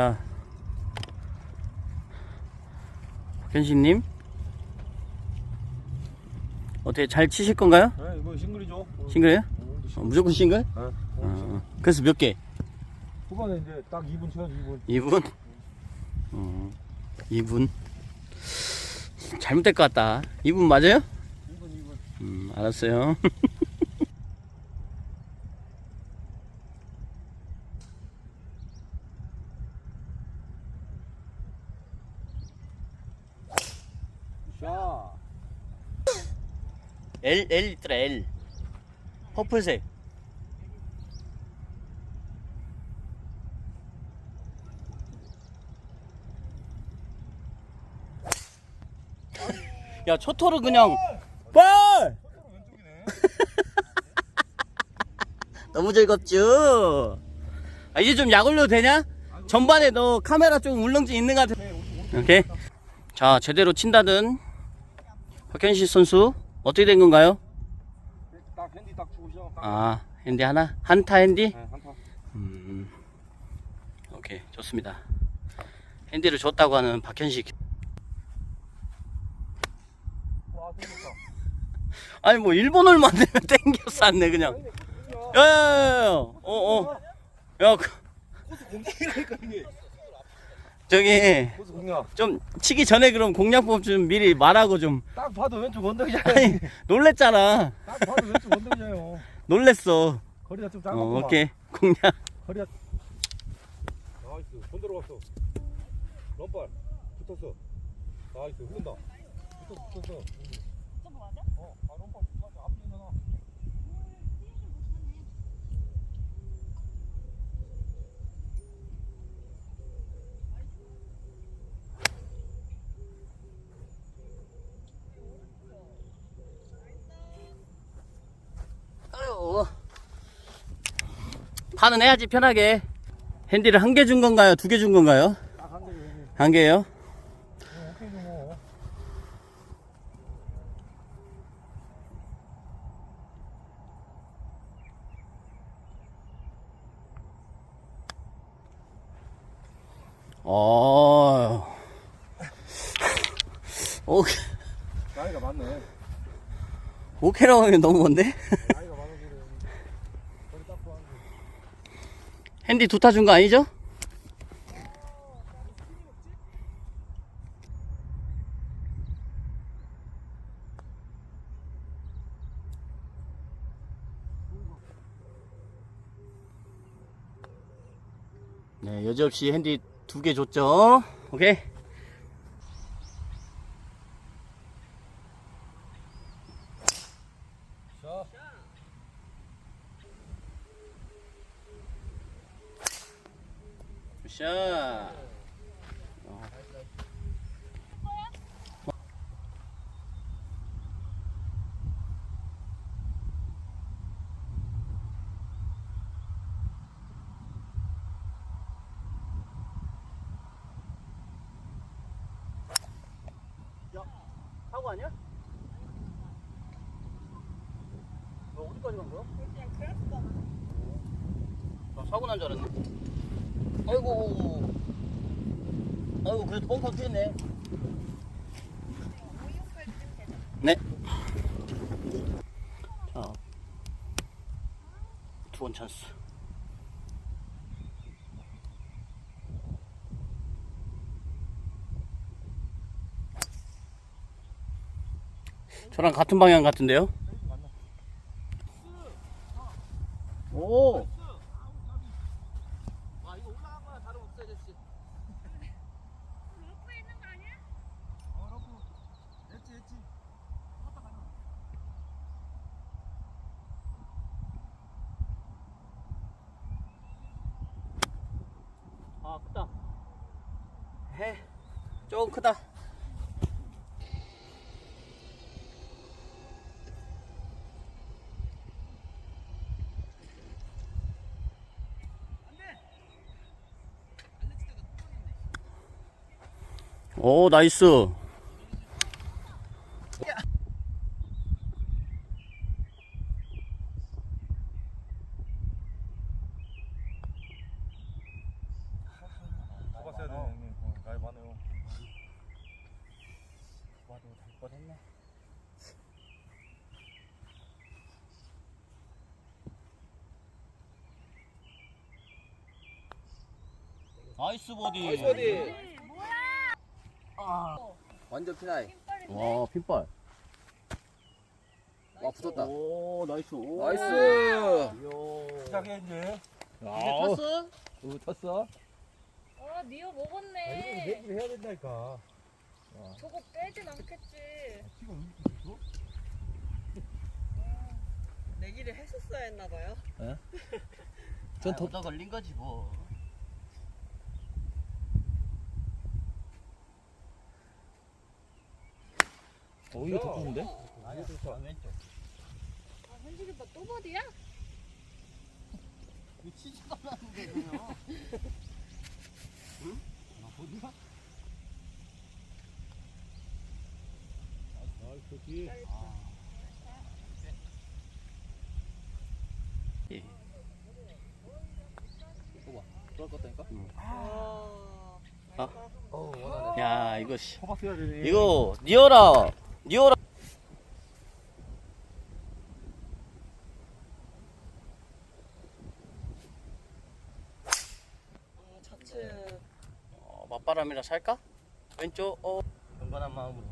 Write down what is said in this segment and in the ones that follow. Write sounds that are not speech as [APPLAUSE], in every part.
아, 박현식님 어떻게 잘 치실 건가요? 네, 이거 싱글이죠. 싱글이에요? 어, 어, 무조건 싱글? 네. 어, 그래서 몇 개? 후반에 이제 딱 2분 쳐야지 2분. 2분? 어, 2분. 잘못될 것 같다. 2분 맞아요? 2분 2분. 음, 알았어요. [LAUGHS] L, L 있더라, L. 퍼플색. 야, 초토를 그냥, 볼! 왼쪽이네. [LAUGHS] 너무 즐겁죠? 아, 이제 좀 약 올려도 되냐? 전반에 너 카메라 좀 울렁증 있는 것 같아. 오케이. 자, 제대로 친다던 박현식 선수, 어떻게 된 건가요? 딱 핸디 딱 주고. 아, 핸디 하나? 한타 핸디? 네, 한타. 음, 오케이 좋습니다. 핸디를 줬다고 하는 박현식. 와. 아니 뭐 일본어만 되면 땡겨 쌌네 그냥. 야야야야. 어 어. 야 그- 코스 공략이라니까 이게. 저기 공략. 좀 치기 전에 그럼 공략법 좀 미리 말하고 좀. 딱 봐도 왼쪽 언덕이잖아요. 아니 놀랬잖아. 딱 봐도 왼쪽 언덕이잖아요. 놀랬어. 거리가 좀 어, 작았구만. 오케이 공략. 거리가. 나이스. 돈 들어갔어. 런발. 붙었어. 나이스. 흐른다. 붙었어. 붙었어. 어, 아, 런발 붙었어. 앞에 있는 하나. 아유. 파는 해야지 편하게. 핸디를 한 개 준 건가요? 두 개 준 건가요? 여기. 한 개요? 어, 오케이. [LAUGHS] 어. 오케이. 나이가 많네. 오케이라고 하면 너무 먼데? 나이가 많아서 그래. 거리 딱 좋아하는 핸디 두타 준 거 아니죠? 네, 여지없이 핸디 두 개 줬죠? 오케이. 자, 굿샷. 야, 사고 아니야? 너 어디까지 간 거야? 나 사고 난 줄 알았네. 아이고. 아이고, 그래도 뻥뻥 튀었네. 네. 자, 투원 찬스. 저랑 같은 방향 같은데요? 오! 아. 아해 조금 크다 오 나이스 나이스 버디. 나이스 버디. 완전 피나이. 와, 핀발. 와 붙었다. 오, 나이스. 오. 나이스. 시작해 이제. 이제 탔어? 오 쳤어. 아, 니어 아, 이거 먹었네. 얘기를 해야 된다니까. 저거 빼진 않겠지. 지금 있어? 내기를 했었어야 했나봐요. [LAUGHS] 전 더. 걸린 거지 뭐. 오 이거 더 좋은데? 아니야, 왼쪽. 아, 현식이 오빠 또 버디야? 이거 치지도 않았는데, 그냥. 응? 나 버디야? 나이스 뒤. 예. 봐봐. 들어갈 것 같다니까? 아. 아. 어. 야, 이거 씨. 이거 니어라. 어, 맞바람이라 살까? 왼쪽. 어. 경건한 마음으로.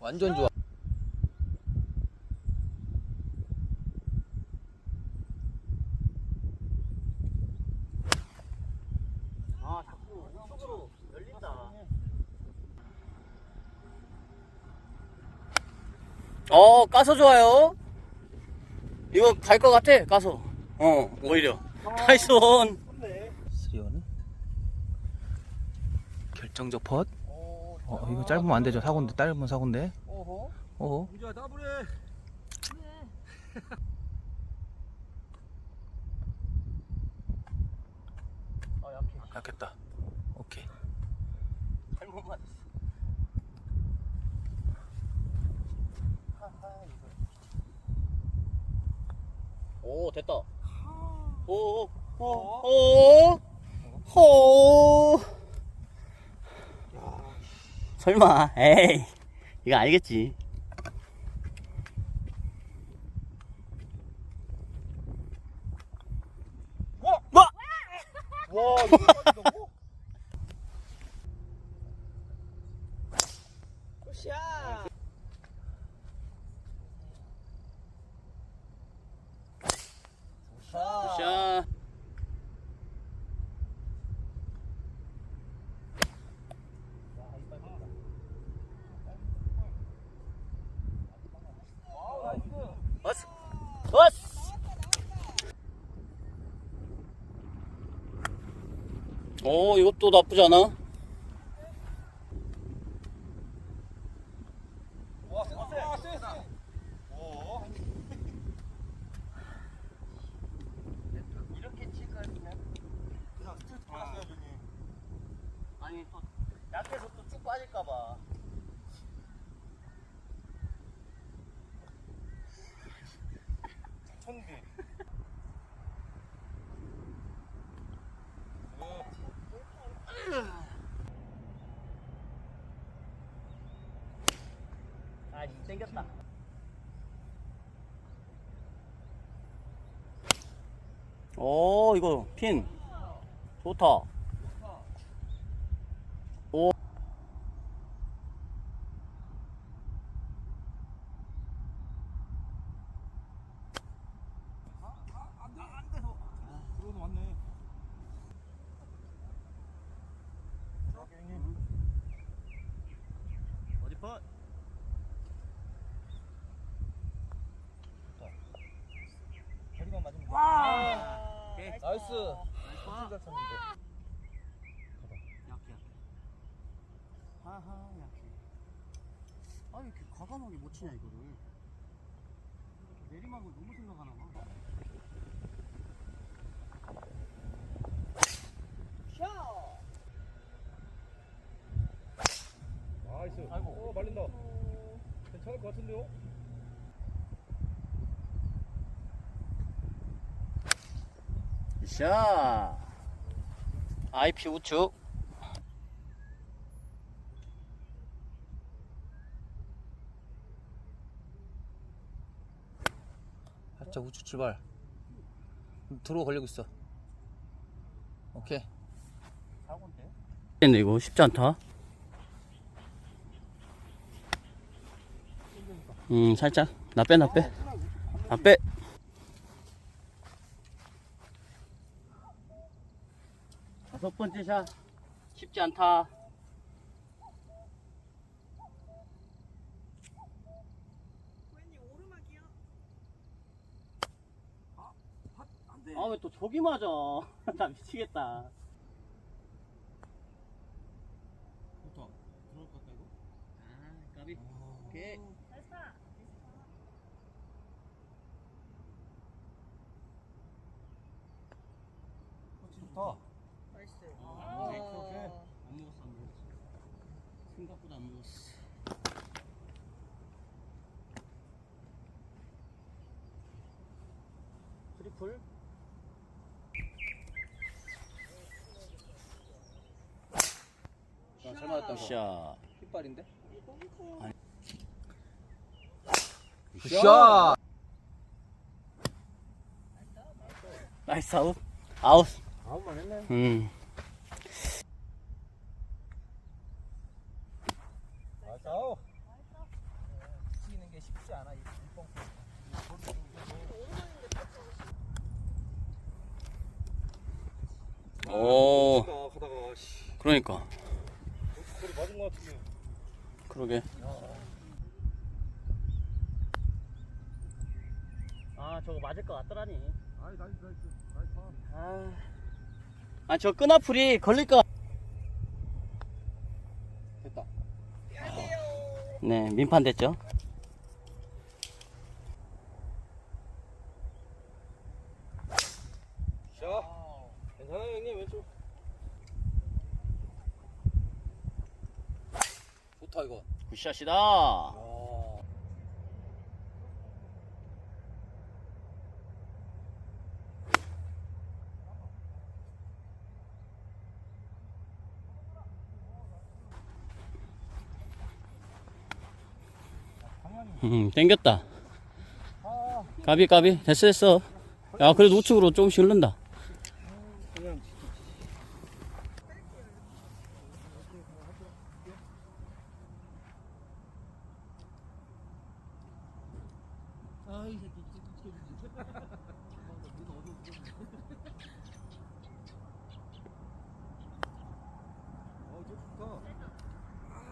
완전 좋아. 아, 자꾸 속으로 열린다. 어, 까서 좋아요. 이거 갈 것 같아, 까서. 어, 오히려. 나이스 원. 스리온. 결정적 펫. 어, 어 이거 짧으면 안 되죠. 사고인데 짧으면 사고인데. 어허. 어. 문제야 더블해. 아, 약해. 약했다. 오케이. 잘못 맞았어. 하하, 이거. 오, 됐다. 오, 오, 오, 오. 설마, 에이. 이거 알겠지. 와 이거 빠진다고? 굿샷. 샷. 왔어. 왔어. 오, 이것도 나쁘지 않아. 와 쎄. 와 쎄. 쎄. 어. 이렇게 칠 거야, 그냥. 그냥 스트레스 받았어야지. 아니, 또, 약해서 또 쭉 빠질까봐. 쳤는데. 아, 이 땡겼다. 오, 이거 핀. 좋다. 오. 들어오는 왔네. 어디 펀? 자리만 맞으면 돼. 아, 오케이. 나이스. 진짜 쳤는데. 약해, 약해. 하하, 약해. 아, 왜 이렇게 과감하게 못 치냐, 이거를. 내리막을 너무 생각하나 봐. 샷. 나이스. 아이고. 어 말린다. 괜찮을 것 같은데요? 샷. IP 우측. 자 우측 출발 들어오 걸리고 있어 오케이 근데 이거 쉽지 않다. 음, 살짝. 나 빼, 나 빼. 나 빼. 다섯 번째 샷. 쉽지 않다. 아, 왜 또 저기 맞아. [LAUGHS] 나 미치겠다. 좋다. 들어올 것 같다 이거. 아, 까비. 오케이. 됐어. 확실히 좋다. 나이스. 아, 오케이, 오케이. 안 먹었어, 안 먹었어. 생각보다 안 먹었어. 트리플? 잘 맞았다 샷. 핏발인데? 굿샷 나이스 아웃. 아웃. 아웃만 했네. 음. 나이스 아웃. 치는 게 쉽지 않아 이 뻥 오. 가다가 가다가 씨. 그러니까. 그러게. 아, 저거 맞을 것 같더라니. 아이 나이스 나이스. 나이스. 아, 아, 저 끈앞풀이 걸릴 것. 같- 됐다. 네, 민판 됐죠. 샷. 괜찮아요 형님 왼쪽. 좋다 이거 굿샷이다. 아. 음, 땡겼다. 까비, 까비. 됐어, 됐어. 야, 그래도 우측으로 조금씩 흐른다. 그냥 어, 저 좋다.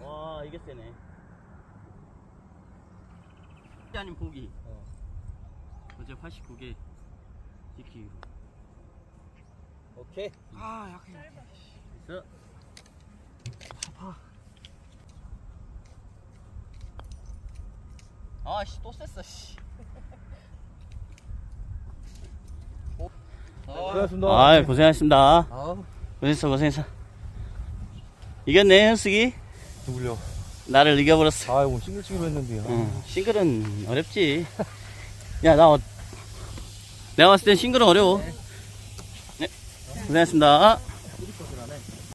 와, 이게 세네. 아닌 보기. 어. 어제 89개 지키기로. 오케이. 아 약해 됐어. 아씨 또 셌어 씨. 고생하셨습니다. 아 고생하셨습니다. 아우 고생했어 고생했어. 이겼네 현숙이. 누구려? 나를 이겨버렸어. 아, 오늘 싱글 치기로 했는데. 응, 싱글은 어렵지. 야 나 어... 내가 봤을 땐 싱글은 어려워. 네 고생하셨습니다.